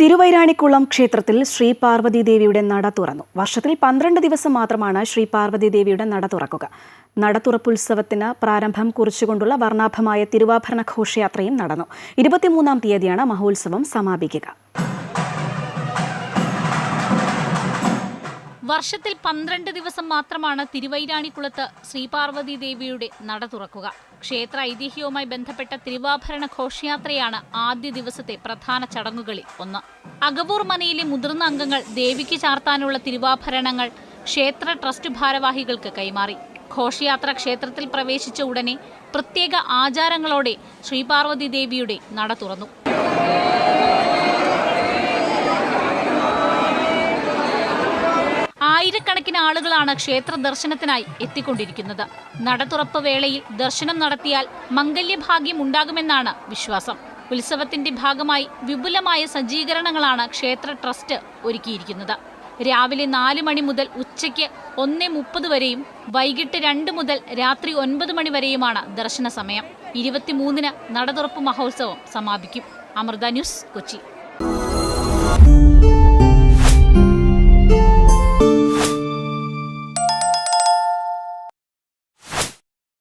തിരുവൈരാണിക്കുളം ക്ഷേത്രത്തിൽ ശ്രീ പാർവതി ദേവിയുടെ നട തുറന്നു. വർഷത്തിൽ പന്ത്രണ്ട് ദിവസം മാത്രമാണ് ശ്രീ പാർവതി ദേവിയുടെ നട തുറക്കുക. നട തുറപ്പുത്സവത്തിന് പ്രാരംഭം കുറിച്ചുകൊണ്ടുള്ള വർണാഭമായ തിരുവാഭരണ ഘോഷയാത്രയും നടന്നു. ഇരുപത്തിമൂന്നാം തീയതിയാണ് മഹോത്സവം സമാപിക്കുക. വർഷത്തിൽ പന്ത്രണ്ട് ദിവസം മാത്രമാണ് തിരുവൈരാണിക്കുളത്ത് ശ്രീപാർവതി ദേവിയുടെ നട തുറക്കുക. ക്ഷേത്ര ഐതിഹ്യവുമായി ബന്ധപ്പെട്ട തിരുവാഭരണ ഘോഷയാത്രയാണ് ആദ്യ ദിവസത്തെ പ്രധാന ചടങ്ങുകളിൽ ഒന്ന്. അകവൂർ മനയിലെ മുതിർന്ന അംഗങ്ങൾ ദേവിക്ക് ചാർത്താനുള്ള തിരുവാഭരണങ്ങൾ ക്ഷേത്ര ട്രസ്റ്റ് ഭാരവാഹികൾക്ക് കൈമാറി. ഘോഷയാത്ര ക്ഷേത്രത്തിൽ പ്രവേശിച്ച ഉടനെ പ്രത്യേക ആചാരങ്ങളോടെ ശ്രീപാർവതി ദേവിയുടെ നട തുറന്നു. ആയിരക്കണക്കിന് ആളുകളാണ് ക്ഷേത്ര ദർശനത്തിനായി എത്തിക്കൊണ്ടിരിക്കുന്നത്. നടതുറപ്പ് വേളയിൽ ദർശനം നടത്തിയാൽ മംഗല്യഭാഗ്യം ഉണ്ടാകുമെന്നാണ് വിശ്വാസം. ഉത്സവത്തിന്റെ ഭാഗമായി വിപുലമായ സജ്ജീകരണങ്ങളാണ് ക്ഷേത്ര ട്രസ്റ്റ് ഒരുക്കിയിരിക്കുന്നത്. രാവിലെ നാല് മണി മുതൽ ഉച്ചയ്ക്ക് ഒന്ന് മുപ്പത് വരെയും വൈകിട്ട് രണ്ട് മുതൽ രാത്രി ഒൻപത് മണി വരെയുമാണ് ദർശന സമയം ഇരുപത്തിമൂന്നിന് നടതുറപ്പ് മഹോത്സവം സമാപിക്കും. അമൃത ന്യൂസ് കൊച്ചി.